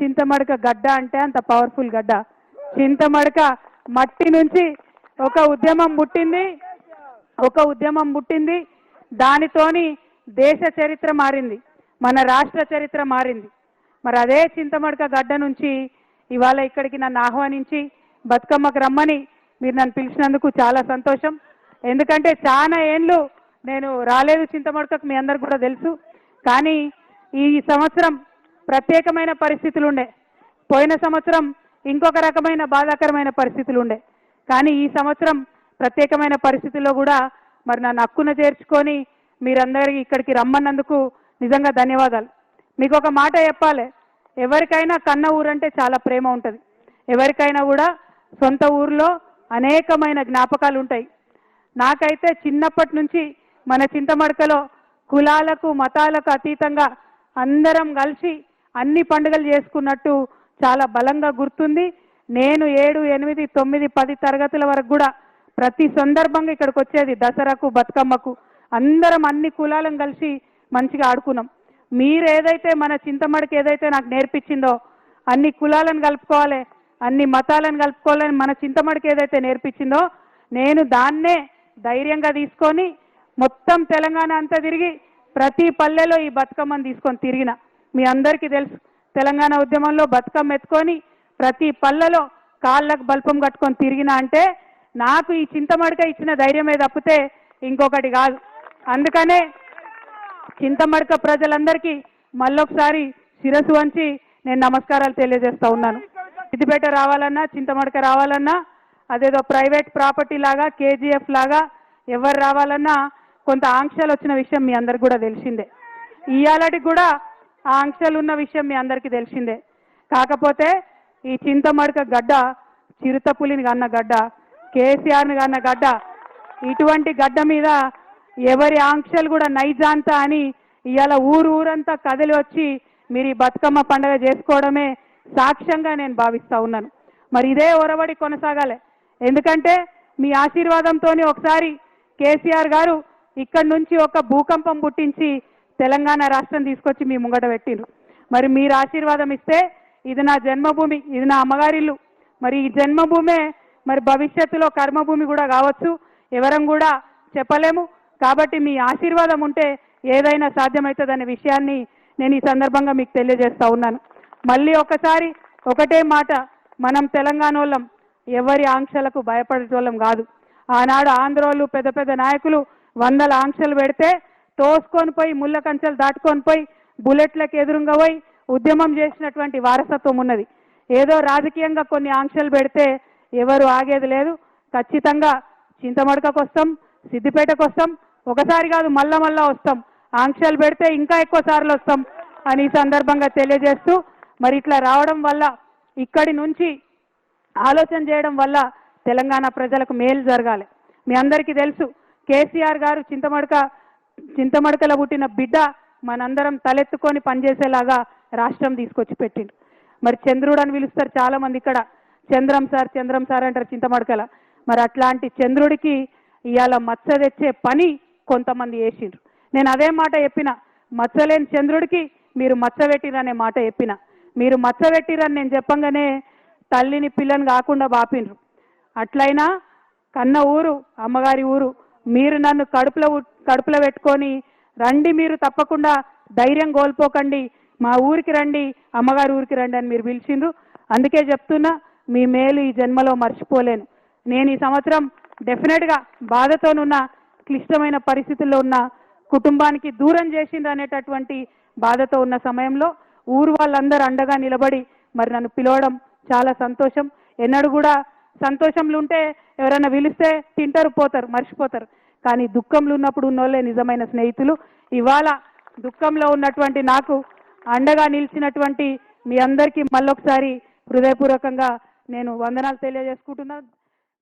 చింతమడక గడ్డ అంటే అంత పవర్ఫుల్ గడ్డ. చింతమడక మట్టి నుంచి ఒక ఉద్యమం పుట్టింది. ఒక ఉద్యమం పుట్టింది. దానితోని దేశ చరిత్ర మారింది. మన రాష్ట్ర చరిత్ర మారింది. మరి అదే చింతమడక గడ్డ నుంచి ఇవాళ ఇక్కడికి నన్ను ఆహ్వానించి బతుకమ్మకు రమ్మని మీరు నన్ను పిలిచినందుకు చాలా సంతోషం. ఎందుకంటే చాలా ఏండ్లు నేను రాలేదు చింతమడకకు మీ అందరికి కూడా తెలుసు. కానీ ఈ సంవత్సరం ప్రత్యేకమైన పరిస్థితులు ఉండే పోయిన సంవత్సరం ఇంకొక రకమైన బాధాకరమైన పరిస్థితులు ఉండే కానీ ఈ సంవత్సరం ప్రత్యేకమైన పరిస్థితుల్లో కూడా మరి నన్ను హక్కున చేర్చుకొని మీరందరికీ ఇక్కడికి రమ్మన్నందుకు నిజంగా ధన్యవాదాలు. మీకు ఒక మాట చెప్పాలి. ఎవరికైనా కన్న ఊరంటే చాలా ప్రేమ ఉంటుంది. ఎవరికైనా కూడా సొంత ఊర్లో అనేకమైన జ్ఞాపకాలు ఉంటాయి. నాకైతే చిన్నప్పటి నుంచి మన చింతమడకలో కులాలకు మతాలకు అతీతంగా అందరం కలిసి అన్ని పండుగలు చేసుకున్నట్టు చాలా బలంగా గుర్తుంది. నేను ఏడు ఎనిమిది తొమ్మిది పది తరగతుల వరకు కూడా ప్రతి సందర్భంగా ఇక్కడికి వచ్చేది దసరాకు బతుకమ్మకు. అందరం అన్ని కులాలను కలిసి మంచిగా ఆడుకున్నాం. మీరు ఏదైతే మన చింతమడికి ఏదైతే నాకు నేర్పించిందో అన్ని కులాలను కలుపుకోవాలి అన్ని మతాలను కలుపుకోవాలని మన చింతమడికి ఏదైతే నేర్పించిందో నేను దాన్నే ధైర్యంగా తీసుకొని మొత్తం తెలంగాణ అంతా తిరిగి ప్రతి పల్లెలో ఈ బతుకమ్మను తీసుకొని తిరిగిన. మీ అందరికీ తెలుసు. తెలంగాణ ఉద్యమంలో బతుకమ్మ ఎత్తుకొని ప్రతి పల్లెలో కాళ్ళకు బల్పం కట్టుకొని తిరిగిన అంటే నాకు ఈ చింతమడక ఇచ్చిన ధైర్యమే తప్పితే ఇంకొకటి కాదు. అందుకనే చింతమడక ప్రజలందరికీ మళ్ళొకసారి శిరస్సు వంచి నేను నమస్కారాలు తెలియజేస్తా ఉన్నాను. సిద్దిపేట రావాలన్నా చింతమడక రావాలన్నా అదేదో ప్రైవేట్ ప్రాపర్టీ లాగా కేజీఎఫ్ లాగా ఎవరు రావాలన్నా కొంత ఆంక్షలు వచ్చిన విషయం మీ అందరికి కూడా తెలిసిందే. ఇవాళకి కూడా ఆ ఆంక్షలు ఉన్న విషయం మీ అందరికీ తెలిసిందే. కాకపోతే ఈ చింతమడక గడ్డ చిరుతపులిని కన్న గడ్డ కేసీఆర్ని కన్న గడ్డ ఇటువంటి గడ్డ మీద ఎవరి ఆంక్షలు కూడా నైజాంత అని ఇవాళ ఊరు ఊరంతా కదిలి వచ్చి మీరు ఈ బతుకమ్మ పండగ చేసుకోవడమే సాక్ష్యంగా నేను భావిస్తూ ఉన్నాను. మరి ఇదే ఒరబడి కొనసాగాలి. ఎందుకంటే మీ ఆశీర్వాదంతో ఒకసారి కేసీఆర్ గారు ఇక్కడి నుంచి ఒక భూకంపం పుట్టించి తెలంగాణ రాష్ట్రం తీసుకొచ్చి మీ ముంగట పెట్టిండ్రు. మరి మీరు ఆశీర్వాదం ఇస్తే ఇది నా జన్మభూమి ఇది నా అమ్మగారిల్లు మరి ఈ జన్మభూమే మరి భవిష్యత్తులో కర్మభూమి కూడా కావచ్చు ఎవరం కూడా చెప్పలేము. కాబట్టి మీ ఆశీర్వాదం ఉంటే ఏదైనా సాధ్యమవుతుందనే విషయాన్ని నేను ఈ సందర్భంగా మీకు తెలియజేస్తా ఉన్నాను. మళ్ళీ ఒకసారి ఒకటే మాట మనం తెలంగాణ వాళ్ళం ఎవరి ఆంక్షలకు భయపడేటోళ్ళం కాదు. ఆనాడు ఆంధ్రోళ్ళు పెద్ద పెద్ద నాయకులు వందల ఆంక్షలు పెడితే తోసుకొని పోయి ముళ్ళ కంచెలు దాటుకొని పోయి బుల్లెట్లకు ఎదురుగా పోయి ఉద్యమం చేసినటువంటి వారసత్వం ఉన్నది. ఏదో రాజకీయంగా కొన్ని ఆంక్షలు పెడితే ఎవరు ఆగేది లేదు. ఖచ్చితంగా చింతమడకకు వస్తాం సిద్దిపేటకు వస్తాం ఒకసారి కాదు మళ్ళా మళ్ళా వస్తాం. ఆంక్షలు పెడితే ఇంకా ఎక్కువ సార్లు వస్తాం అని ఈ సందర్భంగా తెలియజేస్తూ మరి ఇట్లా రావడం వల్ల ఇక్కడి నుంచి ఆలోచన చేయడం వల్ల తెలంగాణ ప్రజలకు మేలు జరగాలి. మీ అందరికీ తెలుసు కేసీఆర్ గారు చింతమడక చింతమడకల పుట్టిన బిడ్డ మనందరం తలెత్తుకొని పనిచేసేలాగా రాష్ట్రం తీసుకొచ్చి పెట్టిండు. మరి చంద్రుడు అని పిలుస్తారు చాలా మంది ఇక్కడ. చంద్రం సార్ చంద్రం సార్ అంటారు చింతమడకల. మరి అట్లాంటి చంద్రుడికి ఇవాళ మచ్చ తెచ్చే పని కొంతమంది వేసిండ్రు నేను అదే మాట చెప్పిన మచ్చలేని చంద్రుడికి మీరు మచ్చబెట్టిరనే మాట చెప్పిన. మీరు మచ్చబెట్టిరని నేను చెప్పంగానే తల్లిని పిల్లని కాకుండా బాపిండ్రు. అట్లయినా కన్న ఊరు అమ్మగారి ఊరు మీరు నన్ను కడుపులో కడుపులో పెట్టుకొని రండి మీరు తప్పకుండా ధైర్యం కోల్పోకండి. మా ఊరికి రండి అమ్మగారి ఊరికి రండి అని మీరు పిలిచిండ్రు. అందుకే చెప్తున్నా మీ మేలు ఈ జన్మలో మర్చిపోలేను. నేను ఈ సంవత్సరం డెఫినెట్గా బాధతోనున్న క్లిష్టమైన పరిస్థితుల్లో ఉన్న కుటుంబానికి దూరం చేసిండ్రు అనేటటువంటి బాధతో ఉన్న సమయంలో ఊరు వాళ్ళందరూ అండగా నిలబడి మరి నన్ను పిలవడం చాలా సంతోషం. ఎన్నడూ కూడా సంతోషంలో ఉంటే ఎవరైనా పిలిస్తే తింటారు పోతారు మర్చిపోతారు. కానీ దుఃఖంలో ఉన్నప్పుడు ఉన్నోళ్ళే నిజమైన స్నేహితులు. ఇవాళ దుఃఖంలో ఉన్నటువంటి నాకు అండగా నిలిచినటువంటి మీ అందరికీ మళ్ళొకసారి హృదయపూర్వకంగా నేను వందనాలు తెలియజేసుకుంటున్నా.